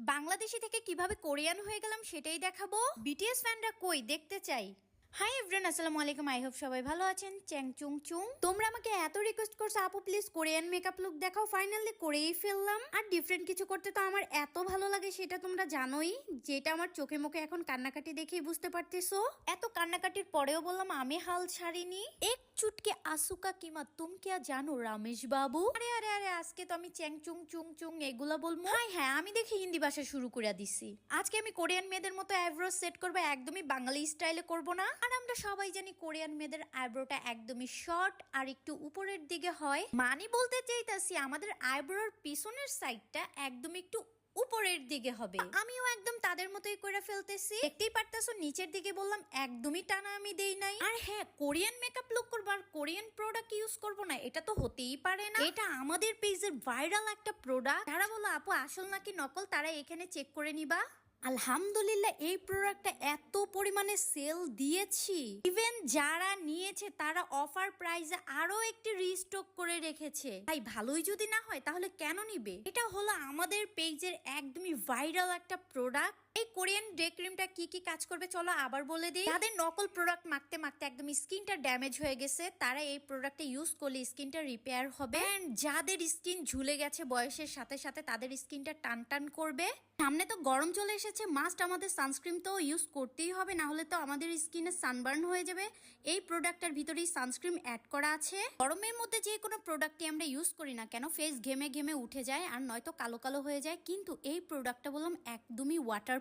বাংলাদেশি থেকে কীভাবে কোরিয়ান হয়ে গেলাম সেটাই দেখাবো। বিটিএস ফ্যানরা কই? দেখতে চাই। হাই এভরিন আসসালামু আলাইকুম। আই হোপ সবাই ভালো আছেন। চ্যাং চুং চুং তোমরা আমাকে এত রিকোয়েস্ট করছ, আপু প্লিজ কোরিয়ান মেকআপ লুক দেখাও। ফাইনালি করেই ফেললাম। আর ডিফারেন্ট কিছু করতে তো আমার এত ভালো লাগে, সেটা তোমরা জানোই। যেটা আমার চোখে মুখে এখন কান্নাকাটি দেখেই বুঝতে পারতেছো। এত কান্নাকাটির পরেও বললাম, আমি হাল ছাড়িনি। এক চুটকে আসুকা কিমা তুম কিয়া জানো রমেশ বাবু? আরে আরে আরে, আজকে তো আমি চ্যাং চুং চুং চুং এগুলা বলব। হ্যাঁ হ্যাঁ আমি দেখি হিন্দি ভাষা শুরু করে দিছি। আজকে আমি কোরিয়ান মেয়েদের মতো আইব্রো সেট করব, একদমই বাঙালি স্টাইলে করব না। আর আমরা সবাই জানি কোরিয়ান মেয়েদের আইব্রোটা একদমই শর্ট আর একটু উপরের দিকে হয়। মানে বলতে চাইতাছি আমাদের আইব্রোর পিছনের সাইডটা একদম একটু উপরের দিকে হবে। আমিও একদম তাদের মতোই করে ফেলতেছি। দেখতেই পারতেছো, নিচের দিকে বললাম একদমই টানা আমি দেই নাই। আর হ্যাঁ কোরিয়ান মেকআপ লুক করব আর কোরিয়ান প্রোডাক্ট ইউজ করব না, এটা তো হতেই পারে না। এটা আমাদের পেজের ভাইরাল একটা প্রোডাক্ট তারা বলো আপু, আসল নাকি নকল? তারা এখানে চেক করে নিবা। আলহামদুলিল্লাহ, এই প্রোডাক্টটা এত পরিমাণে সেল দিয়েছি। ইভেন যারা নিয়েছে, তারা অফার প্রাইসে আরও একটি রিস্টক করে রেখেছে। তাই ভালোই যদি না হয়, তাহলে কেন নিবে? এটা হলো আমাদের পেজের একদমই ভাইরাল একটা প্রোডাক্ট এই কোরিয়ান ডে ক্রিমটা কি কি কাজ করবে চলো আবার বলে দিই। তাদের নকল প্রোডাক্ট মাখতে মাখতে একদম স্কিনটা ড্যামেজ হয়ে গেছে, তারা এই প্রোডাক্টটা ইউজ করলে স্কিনটা রিপেয়ার হবে। যাদের স্কিন ঝুলে গেছে বয়সের সাথে সাথে তাদের স্কিনটা টান টান করবে। সামনে তো গরম চলে এসেছে মাস্ট আমাদের সানস্ক্রিন তো ইউজ করতেই হবে, না হলে তো আমাদের স্কিনে সানবার্ন হয়ে যাবে। এই প্রোডাক্টটার ভিতরেই সানস্ক্রিন অ্যাড করা আছে। গরমের মধ্যে যে কোনো প্রোডাক্টই আমরা ইউজ করি না কেন ফেস ঘেমে ঘেমে উঠে যায়, আর নয়তো কালো কালো হয়ে যায়। কিন্তু এই প্রোডাক্টটা বললাম একদমই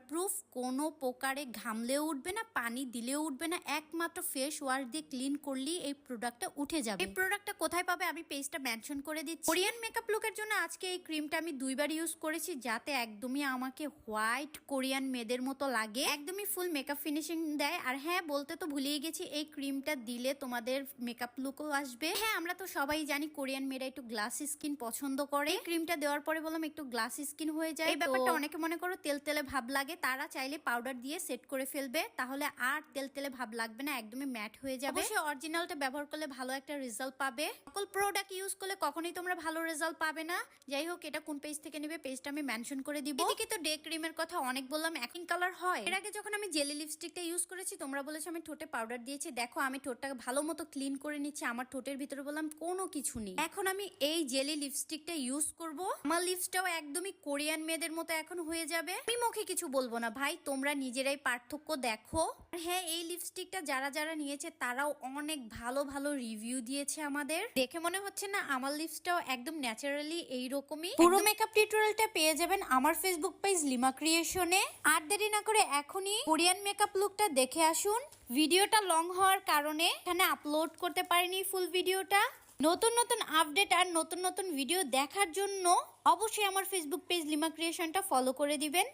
ওয়াটারপ্রুফ কোনো প্রকারে ঘামলেও উঠবে না পানি দিলেও উঠবে না একমাত্র ফেস ওয়াশ দিয়ে ক্লিন করলেই এই প্রোডাক্টটা উঠে যাবে। এই প্রোডাক্টটা কোথায় পাবে আমি পেজটা মেনশন করে দিচ্ছি। কোরিয়ান মেকআপ লুকের জন্য আজকে এই ক্রিমটা আমি দুইবার ইউজ করেছি যাতে একদমই আমাকে হোয়াইট কোরিয়ান মেয়েদের মতো লাগে। একদমই ফুল মেকআপ ফিনিশিং দেয়। আর হ্যাঁ বলতে তো ভুলিয়ে গেছি এই ক্রিমটা দিলে তোমাদের মেকআপ লুকও আসবে। হ্যাঁ আমরা তো সবাই জানি কোরিয়ান মেয়েরা একটু গ্লাস স্কিন পছন্দ করে। ক্রিমটা দেওয়ার পরে বললাম একটু গ্লাস স্কিন হয়ে যায়। ব্যাপারটা অনেকে মনে করো তেল তেলে ভাব লাগে। তারা চাইলে পাউডার দিয়ে সেট করে ফেলবে, তাহলে আর তেল তেলে ভাব লাগবে না, একদমই ম্যাট হয়ে যাবে। অবশ্যই অরিজিনালটা ব্যবহার করলে ভালো একটা রেজাল্ট পাবে। সকল প্রোডাক্ট ইউজ করলে কখনোই তোমরা ভালো রেজাল্ট পাবে না। যাই হোক, এটা কোন পেজ থেকে নেবে পেজটা আমি মেনশন করে দিব। এদিকে তো ডে ক্রিমের কথা অনেক বললাম একই কালার হয়। এর আগে যখন আমি জেলি লিপস্টিকটা ইউজ করেছি, তোমরা বলেছ আমি ঠোঁটে পাউডার দিয়েছি। দেখো, আমি ঠোঁটটাকে ভালো মতো ক্লিন করে নিচ্ছি, আমার ঠোঁটের ভিতরে বললাম কোনো কিছু নেই। এখন আমি এই জেলি লিপস্টিকটা ইউজ করব। আমার লিপসটাও একদমই কোরিয়ান মেয়েদের মতো এখন হয়ে যাবে। আমি মুখে কিছু বলব না। ভাই, তোমরা নিজেরাই পার্থক্য দেখো। হ্যাঁ এই লিপস্টিকটা যারা যারা নিয়েছে, তারাও অনেক ভালো ভালো রিভিউ দিয়েছে আমাদের। দেখে মনে হচ্ছে না, আমার লিপসটাও একদম ন্যাচারালি এইরকমই। পুরো মেকআপ টিউটোরিয়ালটা পেয়ে যাবেন আমার ফেসবুক পেজ লিমা ক্রিয়েশনে আর দেরি না করে এখনই কোরিয়ান মেকআপ লুকটা দেখে আসুন। ভিডিওটা লং হওয়ার কারণে এখানে আপলোড করতে পারিনি ফুল ভিডিওটা নতুন নতুন আপডেট আর নতুন নতুন ভিডিও দেখার জন্য অবশ্যই আমার ফেসবুক পেজ লিমা ক্রিয়েশনটা ফলো করে দিবেন।